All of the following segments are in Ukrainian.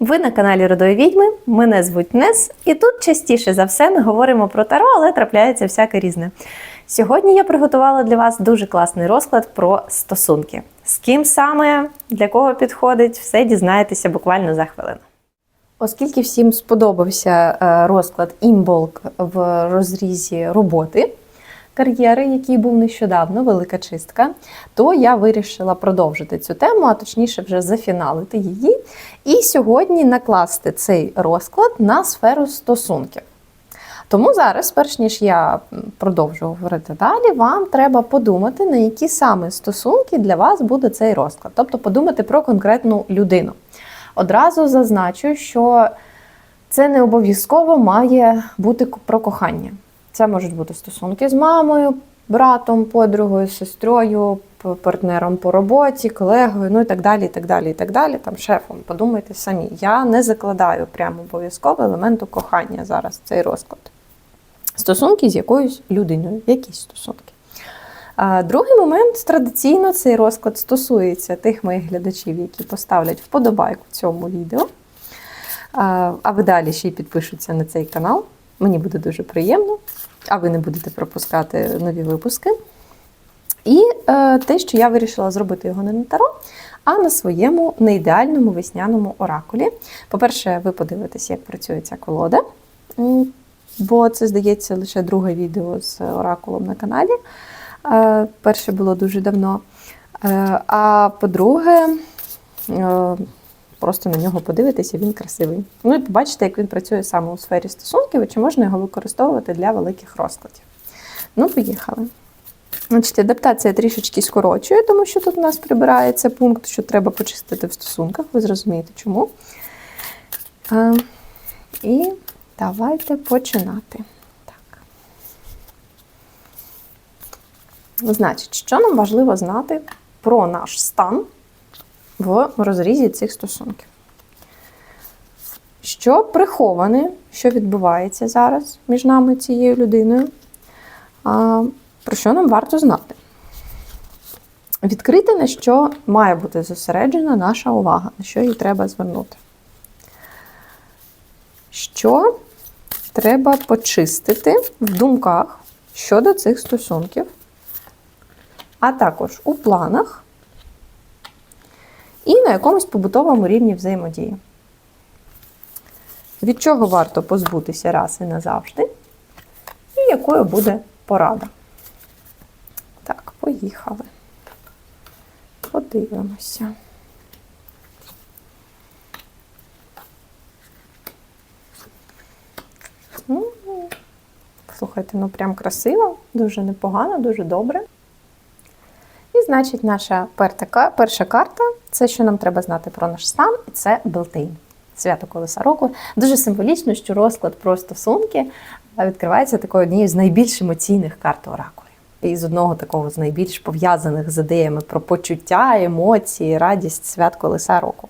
Ви на каналі Родої Відьми. Мене звуть Нес, і тут частіше за все ми говоримо про таро, але трапляється всяке різне. Сьогодні я приготувала для вас дуже класний розклад про стосунки. З ким саме, для кого підходить, все дізнаєтеся буквально за хвилину. Оскільки всім сподобався е, розклад імболк в розрізі роботи кар'єри, який був нещодавно, велика чистка, то я вирішила продовжити цю тему, а точніше вже зафіналити її. І сьогодні накласти цей розклад на сферу стосунків. Тому зараз, перш ніж я продовжу говорити далі, вам треба подумати, на які саме стосунки для вас буде цей розклад. Тобто подумати про конкретну людину. Одразу зазначу, що це не обов'язково має бути про кохання. Це можуть бути стосунки з мамою, братом, подругою, сестрою, партнером по роботі, колегою, ну і так далі, і так далі, і так далі. Там шефом. Подумайте самі. Я не закладаю прямо обов'язково елементу кохання зараз цей розклад. Стосунки з якоюсь людиною, якісь стосунки. Другий момент традиційно цей розклад стосується тих моїх глядачів, які поставлять вподобайку цьому відео. А ви далі ще й підпишуться на цей канал. Мені буде дуже приємно, а ви не будете пропускати нові випуски. І е, те, що я вирішила зробити його не на таро, а на своєму неідеальному весняному оракулі. По-перше, ви подивитесь, як працює ця колода, бо це, здається, лише друге відео з оракулом на каналі. Е, перше було дуже давно. Е, а по-друге, е, просто на нього подивитися, він красивий. Ну і побачите, як він працює саме у сфері стосунків і чи можна його використовувати для великих розкладів. Ну, поїхали. Значить, адаптація трішечки скорочує, тому що тут у нас прибирається пункт, що треба почистити в стосунках. Ви зрозумієте чому. Е, і давайте починати. Так. Значить, що нам важливо знати про наш стан в розрізі цих стосунків? Що приховане, що відбувається зараз між нами цією людиною? А, про що нам варто знати? Відкрити, на що має бути зосереджена наша увага, на що їй треба звернути. Що треба почистити в думках щодо цих стосунків, а також у планах і на якомусь побутовому рівні взаємодії. Від чого варто позбутися раз і назавжди, і якою буде порада. Так, поїхали. Подивимося. Слухайте, ну прям красиво, дуже непогано, дуже добре. І, значить, наша перша карта це що нам треба знати про наш стан, і це Белтейн. Свято колеса року. Дуже символічно, що розклад про стосунки а, відкривається такою однією з найбільш емоційних карт оракулів. І з одного такого з найбільш пов'язаних з ідеями про почуття, емоції, радість свят колеса року.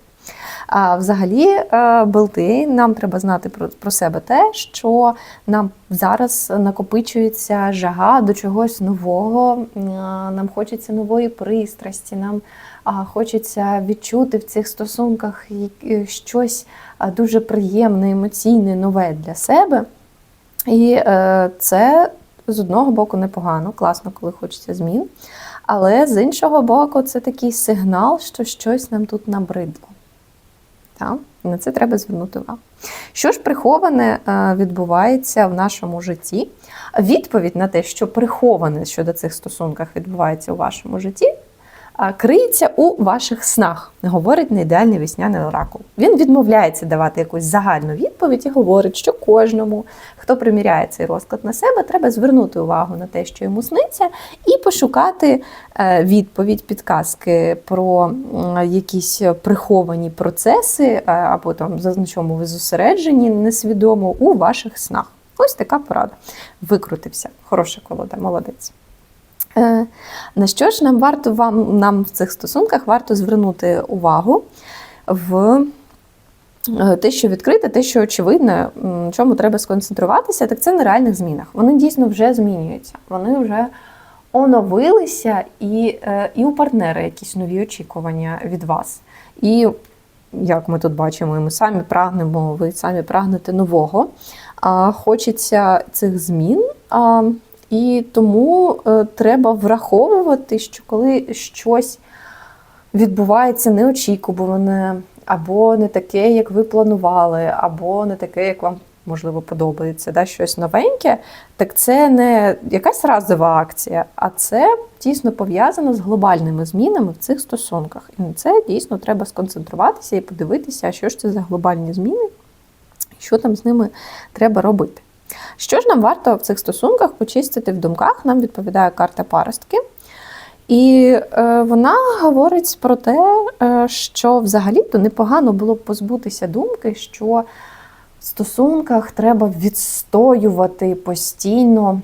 А взагалі, е, Белти, нам треба знати про, про себе те, що нам зараз накопичується жага до чогось нового, е, нам хочеться нової пристрасті, нам а, хочеться відчути в цих стосунках щось дуже приємне, емоційне, нове для себе. І е, це з одного боку непогано, класно, коли хочеться змін. Але з іншого боку, це такий сигнал, що щось нам тут набридло. Так? На це треба звернути увагу. Що ж приховане е, відбувається в нашому житті? Відповідь на те, що приховане щодо цих стосунках відбувається у вашому житті, криється у ваших снах, говорить неідеальний весняний оракул. Він відмовляється давати якусь загальну відповідь і говорить, що кожному, хто приміряє цей розклад на себе, треба звернути увагу на те, що йому сниться, і пошукати е, відповідь, підказки про якісь приховані процеси, е, або там на чому ви зосереджені несвідомо у ваших снах. Ось така порада. Викрутився. Хороша колода, молодець. Е, На що ж нам варто вам нам в цих стосунках варто звернути увагу в е, те, що відкрите, те, що очевидно, чому треба сконцентруватися, так це на реальних змінах. Вони дійсно вже змінюються. Вони вже оновилися, і, е, і у партнера якісь нові очікування від вас. І як ми тут бачимо, і ми самі прагнемо, ви самі прагнете нового. Хочеться цих змін. І тому е, треба враховувати, що коли щось відбувається неочікуване, або не таке, як ви планували, або не таке, як вам можливо подобається, да, щось новеньке, так це не якась разова акція, а це дійсно пов'язано з глобальними змінами в цих стосунках. І на це дійсно треба сконцентруватися і подивитися, що ж це за глобальні зміни, що там з ними треба робити. Що ж нам варто в цих стосунках почистити в думках? Нам відповідає карта паростки. І е, вона говорить про те, е, що взагалі-то непогано було б позбутися думки, що в стосунках треба відстоювати постійно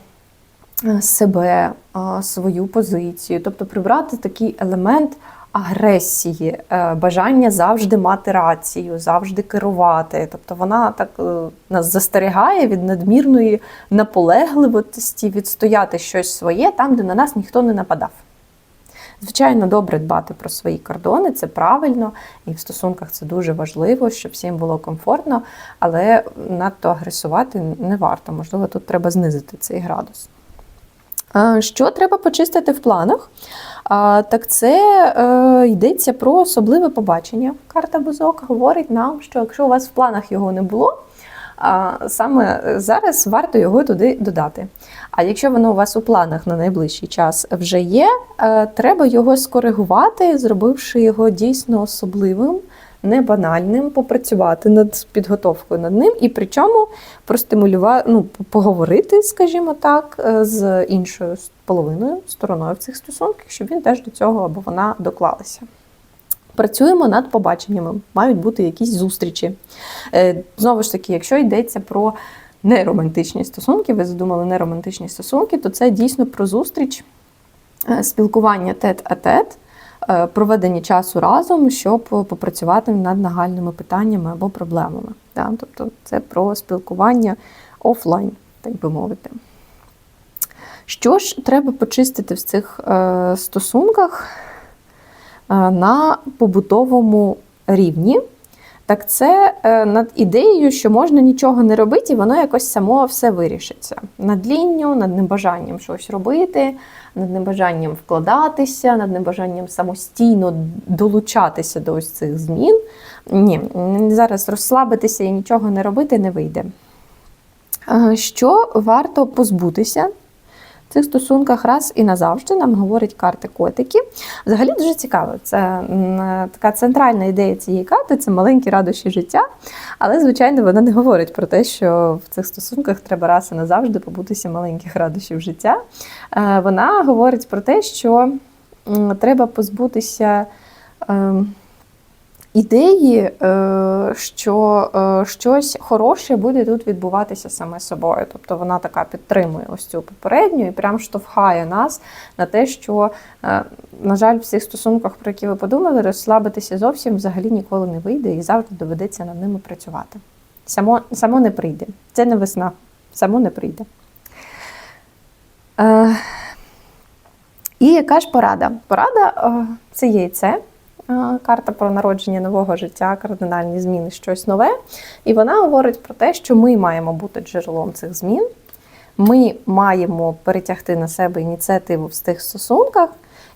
е, себе, е, свою позицію, тобто прибрати такий елемент агресії, е, бажання завжди мати рацію, завжди керувати. Тобто вона так е, нас застерігає від надмірної наполегливості відстояти щось своє там, де на нас ніхто не нападав. Звичайно, добре дбати про свої кордони, це правильно, і в стосунках це дуже важливо, щоб всім було комфортно, але надто агресувати не варто. Можливо, тут треба знизити цей градус. Що треба почистити в планах? Так це е, йдеться про особливе побачення. Карта Бузок говорить нам, що якщо у вас в планах його не було, саме зараз варто його туди додати. А якщо воно у вас у планах на найближчий час вже є, е, треба його скоригувати, зробивши його дійсно особливим, не банальним, попрацювати над підготовкою над ним, і причому простимулювати, ну, поговорити, скажімо так, е, з іншою половиною стороною в цих стосунках, щоб він теж до цього або вона доклалася. Працюємо над побаченнями, мають бути якісь зустрічі. Е, Знову ж таки, якщо йдеться про неромантичні стосунки, ви задумали неромантичні стосунки, то це дійсно про зустріч, е, спілкування тет-а-тет, е, проведення часу разом, щоб попрацювати над нагальними питаннями або проблемами. Да? Тобто це про спілкування офлайн, так би мовити. Що ж треба почистити в цих е, стосунках? на побутовому рівні, так це е, над ідеєю, що можна нічого не робити, і воно якось само все вирішиться. Над лінню, над небажанням щось робити, над небажанням вкладатися, над небажанням самостійно долучатися до ось цих змін. Ні, зараз розслабитися і нічого не робити не вийде. Що варто позбутися в цих стосунках раз і назавжди нам говорять карти котики. Взагалі дуже цікаво. Це така центральна ідея цієї карти це маленькі радощі життя. Але, звичайно, вона не говорить про те, що в цих стосунках треба раз і назавжди побутися маленьких радощів життя. Е, вона говорить про те, що треба позбутися. Ідеї, е, що е, щось хороше буде тут відбуватися саме собою. Тобто вона така підтримує ось цю попередню і прям штовхає нас на те, що, е, на жаль, в цих стосунках, про які ви подумали, розслабитися зовсім взагалі ніколи не вийде і завжди доведеться над ними працювати. Само, Само не прийде. Це не весна, само не прийде. І яка ж порада? Порада це яйце карта про народження нового життя, кардинальні зміни, щось нове. І вона говорить про те, що ми маємо бути джерелом цих змін. Ми маємо перетягти на себе ініціативу в тих стосунках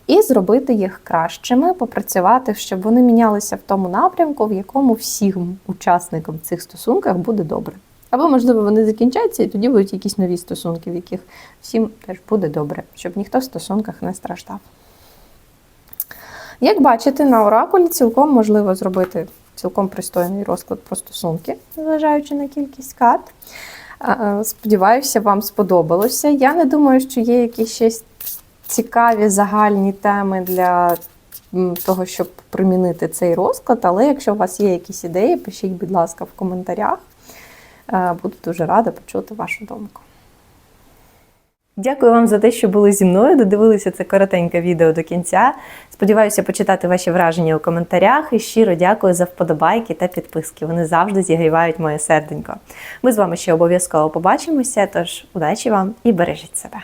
і зробити їх кращими, попрацювати, щоб вони мінялися в тому напрямку, в якому всім учасникам цих стосунках буде добре. Або, можливо, вони закінчаться, і тоді будуть якісь нові стосунки, в яких всім теж буде добре, щоб ніхто в стосунках не страждав. Як бачите, на оракулі цілком можливо зробити цілком пристойний розклад про стосунки, зважаючи на кількість карт. Сподіваюся, вам сподобалося. Я не думаю, що є якісь ще цікаві загальні теми для того, щоб примінити цей розклад, але якщо у вас є якісь ідеї, пишіть, будь ласка, в коментарях. Буду дуже рада почути вашу думку. Дякую вам за те, що були зі мною. Додивилися це коротеньке відео до кінця. Сподіваюся почитати ваші враження у коментарях і щиро дякую за вподобайки та підписки. Вони завжди зігрівають моє серденько. Ми з вами ще обов'язково побачимося. Тож удачі вам і бережіть себе.